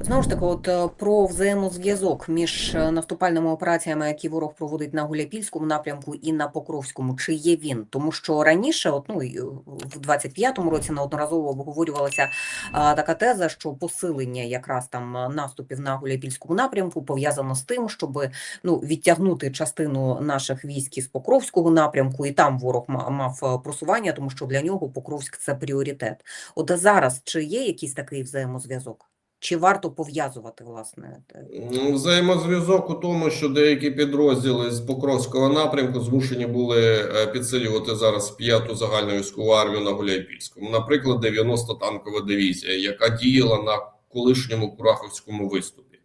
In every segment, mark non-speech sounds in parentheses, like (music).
Знову ж таки, от е, про взаємозв'язок між е, наступальними операціями, які ворог проводить на Гуляйпільському напрямку і на Покровському, чи є він? Тому що раніше, от ну в 25-му році, неодноразово обговорювалася а, така теза, що посилення якраз там е, наступів на Гуляйпільському напрямку пов'язано з тим, щоб ну відтягнути частину наших військ із Покровського напрямку, і там ворог ма- мав е, просування, тому що для нього Покровськ це пріоритет. От зараз чи є якийсь такий взаємозв'язок? Чи варто пов'язувати власне? Ну, Взаємозв'язок у тому, що деякі підрозділи з Покровського напрямку змушені були е, підсилювати зараз п'яту загальну військову армію на Гуляйпільському. Наприклад, 90 танкова дивізія, яка діяла на колишньому Кураховському виступі.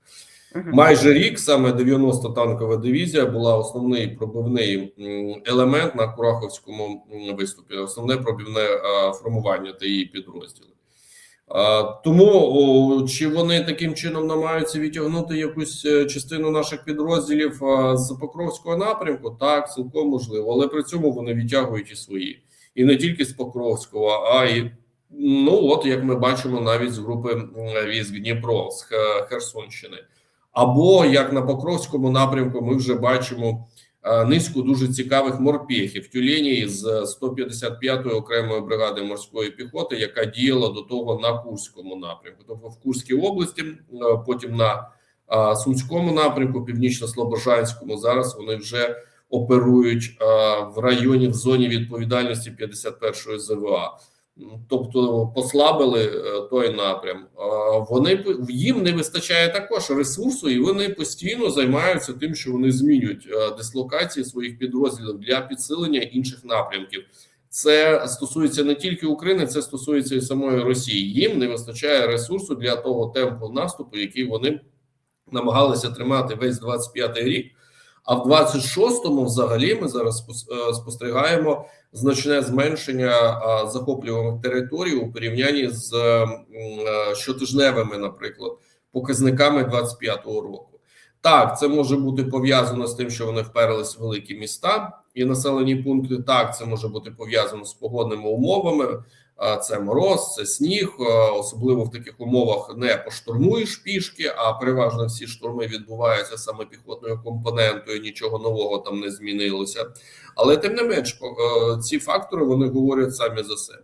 Мгм. Майже рік саме 90 танкова дивізія була основний пробивний елемент на Кураховському виступі, основне пробивне е, формування та її підрозділи. Тому чи вони таким чином намагаються відтягнути якусь е, частину наших підрозділів з Покровського напрямку? Так, цілком можливо, але при цьому вони відтягують і свої, і не тільки з Покровського, а й ну от як ми бачимо, навіть з групи військ Дніпро з Херсонщини. Або як на Покровському напрямку, ми вже бачимо низку дуже цікавих морпіхів тюлені з 155-ї окремої бригади морської піхоти, яка діяла до того на Курському напрямку, тобто в Курській області, е, потім на е, Сумському напрямку, північно-слобожанському. Зараз вони вже оперують е, в районі в зоні відповідальності 51-ї ЗВА. Тобто послабили е, той напрям. Вони їм не вистачає також ресурсу, і вони постійно займаються тим, що вони змінюють е, дислокації своїх підрозділів для підсилення інших напрямків. Це стосується не тільки України, це стосується і самої Росії. Їм не вистачає ресурсу для того темпу наступу, який вони намагалися тримати весь 25-й рік. А в 26-му взагалі ми зараз е, спостерігаємо значне зменшення захоплюваних територій у порівнянні з е, щотижневими, наприклад, показниками 25-го року. Так, це може бути пов'язано з тим, що вони вперлись в великі міста і населені пункти. Так, це може бути пов'язано з погодними умовами. Це мороз, це сніг. Особливо в таких умовах не поштурмуєш пішки, а переважно всі штурми відбуваються саме піхотною компонентою. Нічого нового там не змінилося. Але тим не менш, е, ці фактори вони говорять самі за себе.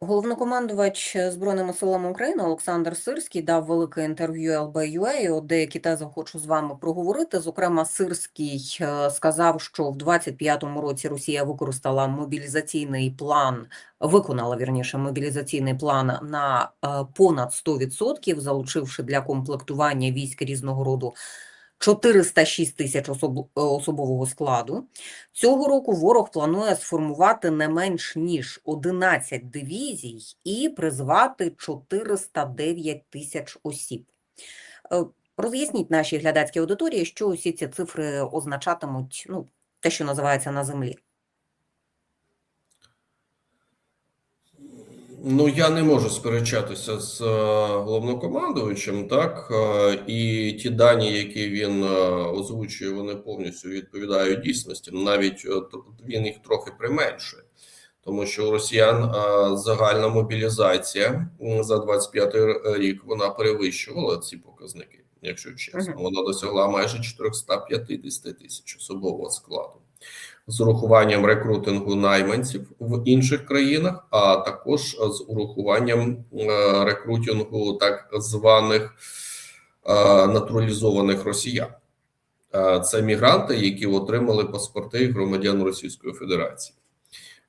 Головнокомандувач Збройними силами України Олександр Сирський дав велике інтерв'ю. От деякі тези хочу з вами проговорити. Зокрема, Сирський е, сказав, що в 25-му році Росія використала мобілізаційний план, виконала вірніше мобілізаційний план на е, понад 100%, залучивши для комплектування військ різного роду 406 тисяч особ- е, особового складу. Цього року ворог планує сформувати не менш ніж 11 дивізій і призвати 409 тисяч осіб. Е, Роз'ясніть нашій глядацькій аудиторії, що усі ці цифри означатимуть, ну, те, що називається на землі. Ну я не можу сперечатися з е, головнокомандуючим, так е, і ті дані, які він е, озвучує, вони повністю відповідають дійсності. Навіть він їх трохи применшує, тому що у росіян загальна мобілізація за 25 рік вона перевищувала ці показники, якщо чесно. Вона досягла майже 450 тисяч особового складу з урахуванням рекрутингу найманців в інших країнах, а також з урахуванням е, рекрутингу так званих е, натуралізованих росіян. Е, Це мігранти, які отримали паспорти громадян Російської Федерації.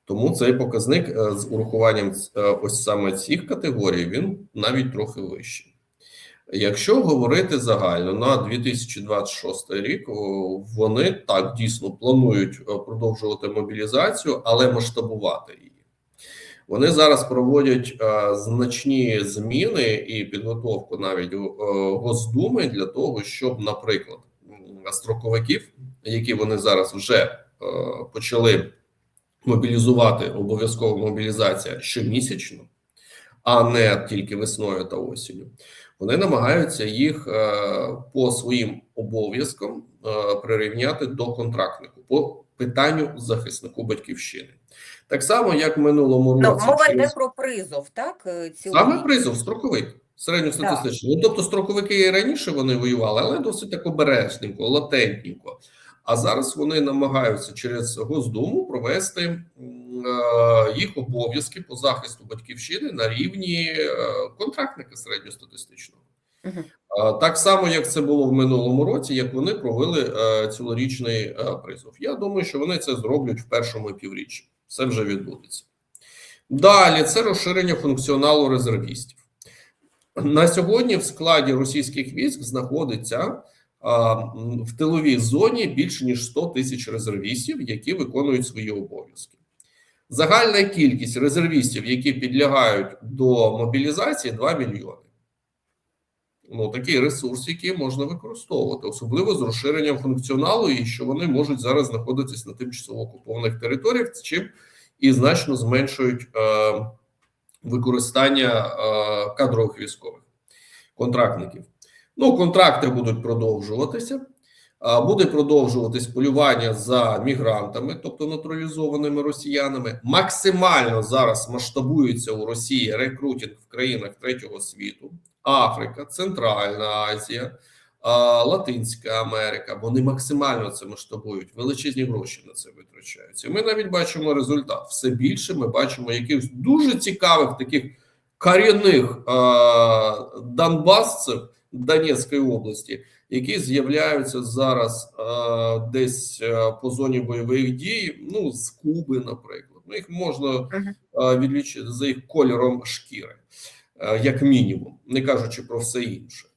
Тому цей показник з урахуванням ось саме цих категорій він навіть трохи вищий. Якщо говорити загально на 2026 рік, вони так дійсно планують продовжувати мобілізацію, але масштабувати її. Вони зараз проводять е, значні зміни і підготовку навіть Госдуми для того, щоб, наприклад, строковиків, які вони зараз вже е, почали мобілізувати, обов'язкова мобілізація щомісячно, а не тільки весною та осінню. Вони намагаються їх е, по своїм обов'язкам е, прирівняти до контрактнику по питанню захиснику батьківщини. Так само, як в минулому Ну, році мова йде про призов, так? е, саме призов строковик. Середньостатистично. Ну, тобто строковики і раніше вони воювали, але досить так обережненько, латентненько. А зараз вони намагаються через Госдуму провести їх обов'язки по захисту батьківщини на рівні е, контрактника середньостатистичного. Е, Так само, як це було в минулому році, як вони провели е, цілорічний е, призов. Я думаю, що вони це зроблять в першому півріччі. Це вже відбудеться. Далі це розширення функціоналу резервістів. На сьогодні в складі російських військ знаходиться в тиловій зоні більше ніж 100 тисяч резервістів, які виконують свої обов'язки. Загальна кількість резервістів, які підлягають до мобілізації, 2 мільйони. Ну, такий ресурс, який можна використовувати, особливо з розширенням функціоналу, і що вони можуть зараз знаходитись на тимчасово окупованих територіях, чим і значно зменшують е, використання е, кадрових військових контрактників. Ну, контракти будуть продовжуватися. Буде продовжуватись полювання за мігрантами, тобто натуралізованими росіянами. Максимально зараз масштабується у Росії рекрутинг в країнах третього світу: Африка, Центральна Азія, Латинська Америка. Вони максимально це масштабують. Величезні гроші на це витрачаються. Ми навіть бачимо результат. Все більше ми бачимо якихось дуже цікавих таких корінних донбасців Донецької області, які з'являються зараз е, десь е, по зоні бойових дій, ну з Куби, наприклад. Ну, їх можна Мгм. е, відлічити за їх кольором шкіри, е, як мінімум, не кажучи про все інше.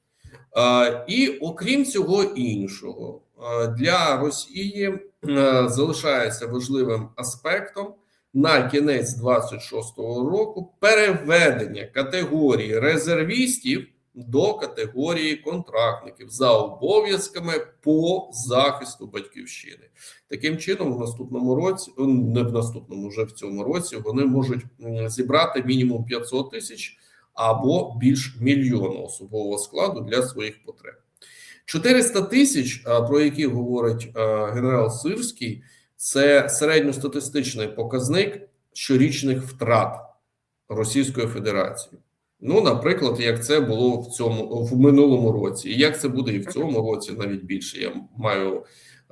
Е, і окрім цього іншого, е, для Росії е, залишається важливим аспектом на кінець 26-го року переведення категорії резервістів до категорії контрактників за обов'язками по захисту батьківщини. Таким чином, в наступному році, не в наступному, вже в цьому році, вони можуть зібрати мінімум 500 тисяч або більш мільйону особового складу для своїх потреб. 400 тисяч, про які говорить генерал Сирський, це середньостатистичний показник щорічних втрат Російської Федерації. Ну, наприклад, як це було в цьому в минулому році, і як це буде і в цьому році, навіть більше. Я маю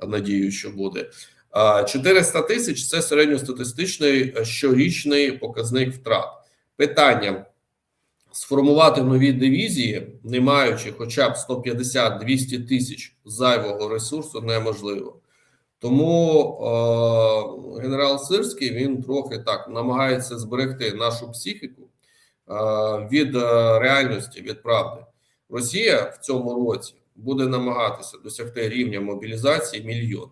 надію, що буде. 400 тисяч це середньостатистичний е, щорічний показник втрат. Питання сформувати нові дивізії, не маючи хоча б 150-200 тисяч зайвого ресурсу, неможливо. Тому е, генерал Сирський він трохи так намагається зберегти нашу психіку від е, реальності, від правди. Росія в цьому році буде намагатися досягти рівня мобілізації мільйон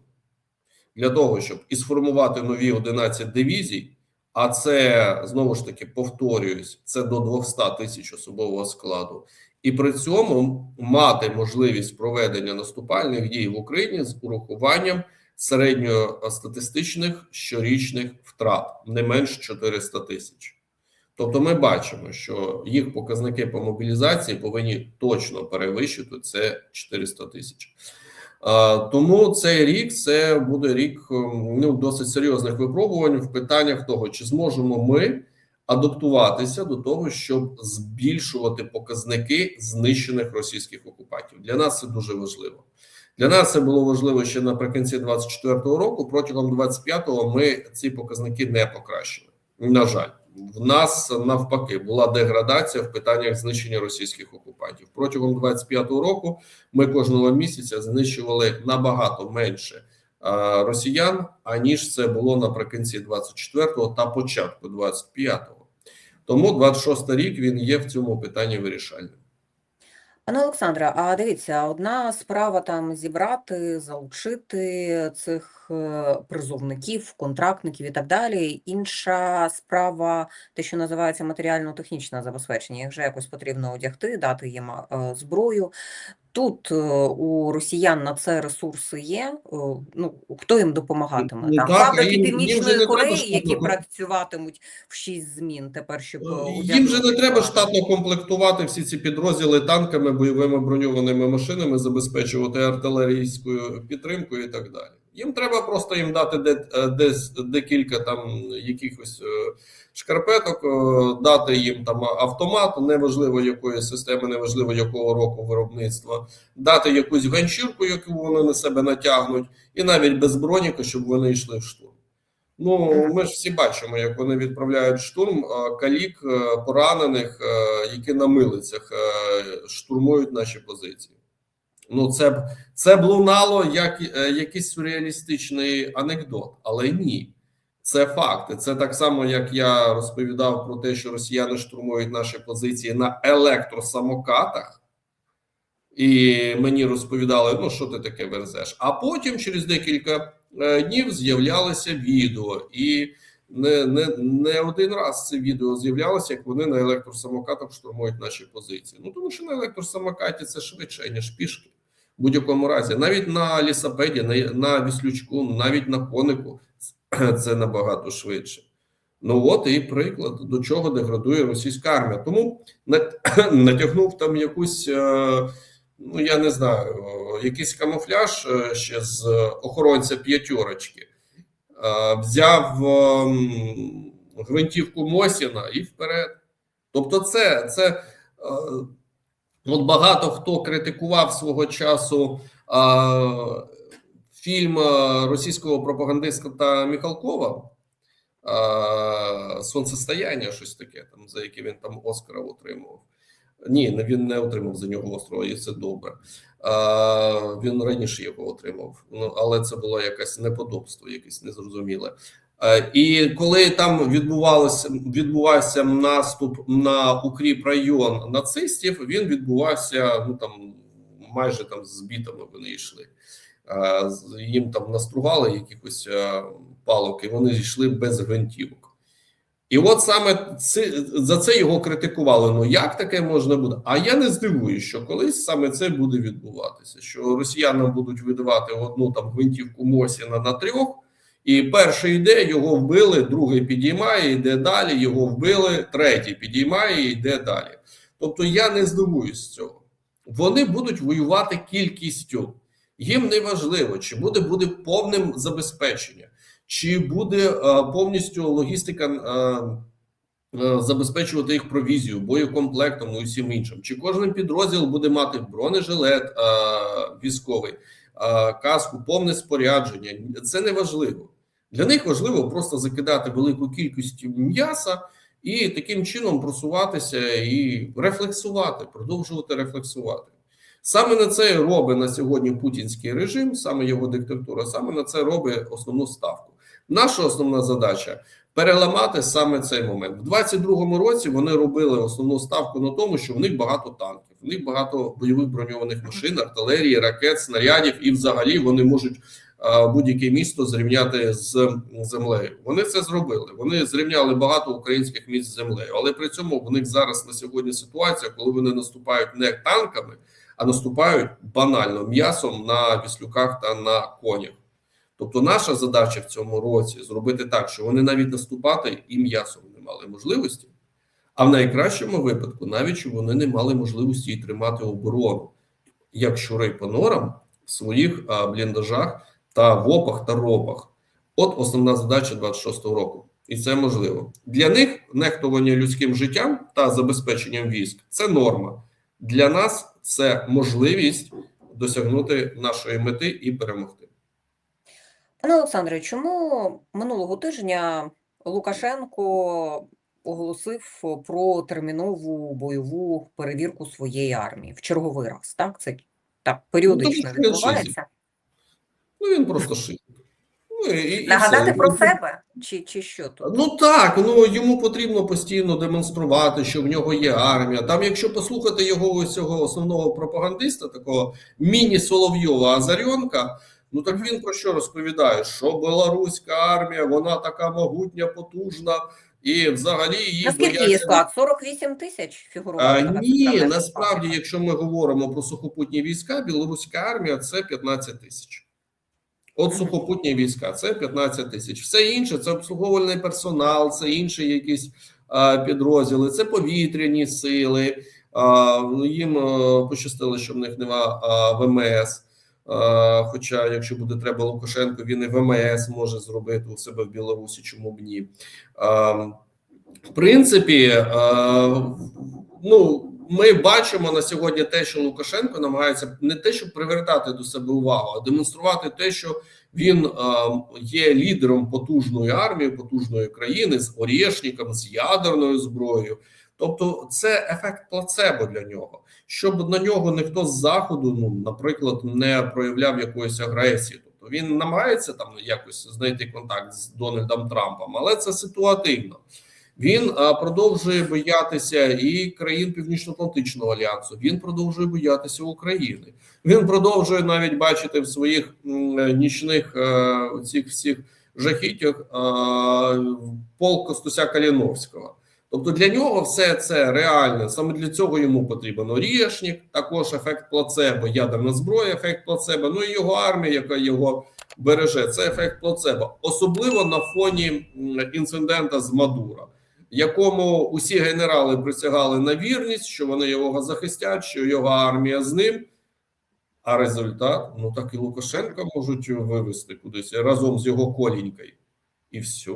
для того, щоб і сформувати нові 11 дивізій. А це знову ж таки повторююсь, це до 200 тисяч особового складу, і при цьому мати можливість проведення наступальних дій в Україні з урахуванням середньостатистичних щорічних втрат не менш 400 тисяч. Тобто, ми бачимо, що їх показники по мобілізації повинні точно перевищити це 400 тисяч. Тому цей рік це буде рік ем, ну досить серйозних випробувань в питаннях того, чи зможемо ми адаптуватися до того, щоб збільшувати показники знищених російських окупантів. Для нас це дуже важливо. Для нас це було важливо ще наприкінці 24-го року. Протягом 25-го ми ці показники не покращили. На жаль, в нас навпаки була деградація в питаннях знищення російських окупантів. Протягом 25-го року ми кожного місяця знищували набагато менше а, росіян, аніж це було наприкінці 24-го та початку 25-го. Тому 26-й рік він є в цьому питанні вирішальним. Пане Олександре, а дивіться, одна справа там зібрати, залучити цих е, призовників, контрактників і так далі. Інша справа, те, що називається матеріально-технічне забезпечення. Їх вже якось потрібно одягти, дати їм е, зброю. Тут е, у росіян на це ресурси є. Е, Ну хто їм допомагатиме? Ну, Там так, фабрики Північної Кореї, які працюватимуть в шість змін тепер, щоб е, Їм же не треба штатно комплектувати всі ці підрозділи танками, бойовими броньованими машинами, забезпечувати артилерійською підтримкою і так далі. Їм треба просто їм дати е, десь декілька там якихось е, шкарпеток, е, дати їм там автомат, неважливо якої системи, неважливо якого року виробництва, дати якусь ганчірку, яку вони на себе натягнуть, і навіть без броніка, щоб вони йшли в штурм. Ну, ми ж всі бачимо, як вони відправляють штурм е, калік е, поранених, е, які на милицях е, штурмують наші позиції. Ну, це б це б лунало як е, якийсь сюрреалістичний анекдот, але ні. Це факти. Це так само, як я розповідав про те, що росіяни штурмують наші позиції на електросамокатах, і мені розповідали, ну що ти таке верзеш. А потім, через декілька е, днів, з'являлося відео, і не, не, не один раз це відео з'являлося, як вони на електросамокатах штурмують наші позиції. Ну тому що на електросамокаті це швидше, ніж пішки. В будь-якому разі, навіть на лісапеді, на, на віслючку, навіть на конику (clears throat) це набагато швидше. Ну от і приклад, до чого деградує російська армія. Тому (clears throat) натягнув там якусь, е, ну я не знаю, якийсь камуфляж е, ще з охоронця п'ятьорочки, е, взяв ем, гвинтівку Мосіна і вперед. Тобто, це, це от багато хто критикував свого часу. е, Фільм російського пропагандиста Міхалкова е, Сонцестояння, щось таке, там, за яке він там Оскара отримував. Ні, він не отримав за нього Оскара, і це добре. Е, Він раніше його отримав, ну, але це було якесь неподобство, якесь незрозуміле. Е, І коли там відбувалося відбувався наступ на укріп район нацистів, він відбувався ну там майже там з бітами вони йшли. Е, Їм там настругали якихось е, палок, і вони йшли без гвинтівок. І от саме це, за це його критикували. Ну як таке можна буде? А я не здивуюсь, що колись саме це буде відбуватися. Що росіянам будуть видавати одну там гвинтівку Мосіна на трьох, і перший йде, його вбили, другий підіймає, йде далі, його вбили, третій підіймає йде далі. Тобто я не здивуюсь з цього. Вони будуть воювати кількістю. Їм не важливо, чи буде буде повним забезпечення, чи буде е, повністю логістика е, е, забезпечувати їх провізію, боєкомплектом і всім іншим. Чи кожен підрозділ буде мати бронежилет е, військовий, е, каску, повне спорядження. Це не важливо. Для них важливо просто закидати велику кількість м'яса і таким чином просуватися і рефлексувати, продовжувати рефлексувати. Саме на це робить на сьогодні путінський режим, саме його диктатура, саме на це робить основну ставку. Наша основна задача переламати саме цей момент. В 22-му році вони робили основну ставку на тому, що в них багато танків, в них багато бойових броньованих машин, артилерії, ракет, снарядів, і взагалі вони можуть будь-яке місто зрівняти з землею. Вони це зробили. Вони зрівняли багато українських міст з землею, але при цьому в них зараз на сьогодні ситуація, коли вони наступають не танками а наступають банально м'ясом на віслюках та на конях. Тобто, наша задача в цьому році зробити так, що вони навіть наступати і м'ясом не мали можливості, а в найкращому випадку, навіть щоб вони не мали можливості і тримати оборону, як щури по норам в своїх а, бліндажах та вопах та ропах. От основна задача 26-го року. І це можливо для них нехтування людським життям та забезпеченням військ це норма. Для нас це можливість досягнути нашої мети і перемогти. Пане Олександре, чому минулого тижня Лукашенко оголосив про термінову бойову перевірку своєї армії в черговий раз? Так, це так періодично Ну, що відбувається. Ну він просто шиє. Ну, і, і Нагадати все. про себе чи, чи що тут? Ну так, ну йому потрібно постійно демонструвати, що в нього є армія. Там, якщо послухати його ось цього основного пропагандиста, такого міні Соловйова Азарьонка, ну так він про що розповідає? Що білоруська армія, вона така могутня, потужна, і взагалі її Наскільки бояться. склад? 48 тисяч фігурував? А, ні, насправді, якщо ми говоримо про сухопутні війська, білоруська армія це 15 тисяч. От сухопутні війська це 15 тисяч. Все інше це обслуговувальний персонал, це інші якісь а, підрозділи, це повітряні сили. А, їм а, пощастило, що в них нема а, ВМС. Хоча, якщо буде треба Лукашенко, він і ВМС може зробити у себе в Білорусі, чому б ні. А, В принципі, а, ну ми бачимо на сьогодні те, що Лукашенко намагається не те, щоб привертати до себе увагу, а демонструвати те, що він е, є лідером потужної армії, потужної країни з орєшником, з ядерною зброєю. Тобто, це ефект плацебо для нього, щоб на нього ніхто з заходу, ну наприклад, не проявляв якоїсь агресії. Тобто він намагається там якось знайти контакт з Дональдом Трампом, але це ситуативно. Він продовжує боятися і країн Північно-Атлантичного альянсу. Він продовжує боятися України. Він продовжує навіть бачити в своїх нічних е, цих всіх жахіттях е, полк Костуся Каліновського. Тобто для нього все це реально. Саме для цього йому потрібен орішник, також ефект плацебо, ядерна зброя, ефект плацебо. Ну і його армія, яка його береже. Це ефект плацебо, особливо на фоні інцидента з Мадура якому усі генерали присягали на вірність, що вони його захистять, що його армія з ним. А результат, ну так і Лукашенка можуть вивести кудись разом з його колінькою. І все.